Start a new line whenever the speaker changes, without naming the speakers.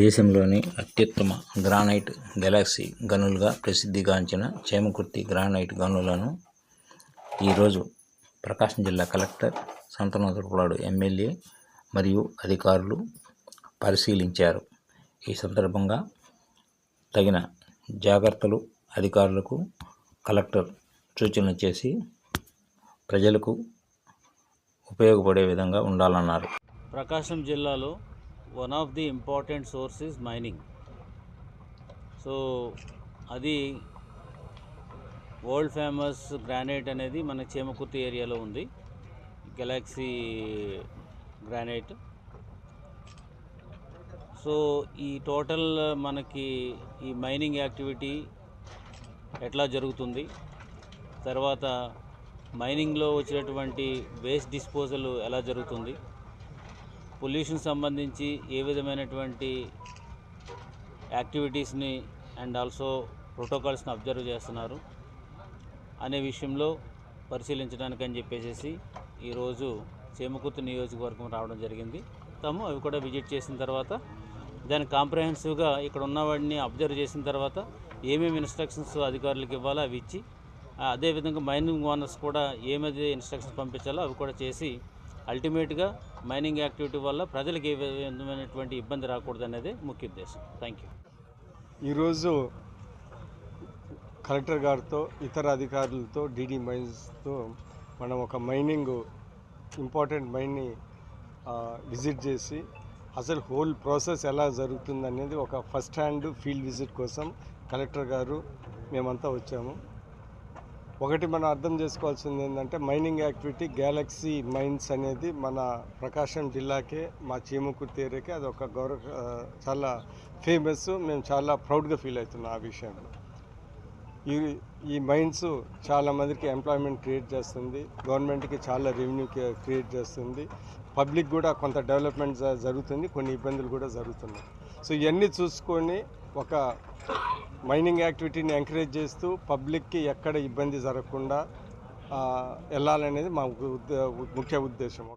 దేశంలోని అత్యుత్తమ granite Galaxy గనులుగా ప్రసిద్ధిగాంచిన చేమకుర్తి గ్రానైట్ గనులను ఈరోజు ప్రకాశం జిల్లా కలెక్టర్ సంతనోతులపాడు ఎమ్మెల్యే మరియు అధికారులు పరిశీలించారు. ఈ సందర్భంగా తగిన జాగ్రత్తలు అధికారులకు కలెక్టర్ సూచనలు చేసి ప్రజలకు ఉపయోగపడే విధంగా ఉండాలన్నారు.
ప్రకాశం జిల్లాలో one of the important source is mining. So అది వరల్డ్ ఫేమస్ గ్రానైట్ అనేది మన చేమకుర్తి ఏరియాలో ఉంది. Galaxy granite. సో ఈ టోటల్ మనకి ఈ మైనింగ్ యాక్టివిటీ ఎట్లా జరుగుతుంది? తర్వాత మైనింగ్లో వచ్చినటువంటి వేస్ట్ డిస్పోజల్ ఎలా జరుగుతుంది? పొల్యూషన్ సంబంధించి ఏ విధమైనటువంటి యాక్టివిటీస్ని అండ్ ఆల్సో ప్రోటోకాల్స్ని అబ్జర్వ్ చేస్తున్నారు అనే విషయంలో పరిశీలించడానికి అని చెప్పేసి ఈరోజు చేమకుర్తి నియోజకవర్గం రావడం జరిగింది. తాము అవి కూడా విజిట్ చేసిన తర్వాత దాన్ని కాంప్రహెన్సివ్గా ఇక్కడ ఉన్నవాడిని అబ్జర్వ్ చేసిన తర్వాత ఏమేమి ఇన్స్ట్రక్షన్స్ అధికారులకు ఇవ్వాలో అవి ఇచ్చి అదేవిధంగా మైనింగ్ ఓనర్స్ కూడా ఏమైతే ఇన్స్ట్రక్షన్స్ పంపించాలో అవి కూడా చేసి అల్టిమేట్గా మైనింగ్ యాక్టివిటీ వల్ల ప్రజలకు ఏ విధమైనటువంటి ఇబ్బంది రాకూడదు అనేది ముఖ్య ఉద్దేశం. థ్యాంక్ యూ
ఈరోజు కలెక్టర్ గారితో ఇతర అధికారులతో డీడీ మైన్స్తో మనం ఒక మైనింగ్ ఇంపార్టెంట్ మైన్ని విజిట్ చేసి అసలు హోల్ ప్రాసెస్ ఎలా జరుగుతుంది అనేది ఒక ఫస్ట్ హ్యాండ్ ఫీల్డ్ విజిట్ కోసం కలెక్టర్ గారు మేమంతా వచ్చాము. ఒకటి మనం అర్థం చేసుకోవాల్సింది ఏంటంటే మైనింగ్ యాక్టివిటీ గ్యాలక్సీ మైన్స్ అనేది మన ప్రకాశం జిల్లాకే మా చీమకుర్తి ఏరియాకే అది ఒక గౌరవ చాలా ఫేమస్ మేము చాలా ప్రౌడ్గా ఫీల్ అవుతున్నాం ఆ విషయంలో. ఈ ఈ మైన్స్ చాలామందికి ఎంప్లాయ్మెంట్ క్రియేట్ చేస్తుంది. గవర్నమెంట్కి చాలా రెవెన్యూ క్రియేట్ చేస్తుంది. పబ్లిక్ కూడా కొంత డెవలప్మెంట్ జరుగుతుంది. కొన్ని ఇబ్బందులు కూడా జరుగుతున్నాయి. సో ఇవన్నీ చూసుకొని ఒక మైనింగ్ యాక్టివిటీని ఎంకరేజ్ చేస్తూ పబ్లిక్కి ఎక్కడ ఇబ్బంది జరగకుండా వెళ్ళాలనేది మా ఉద్ద- ముఖ్య ఉద్దేశం.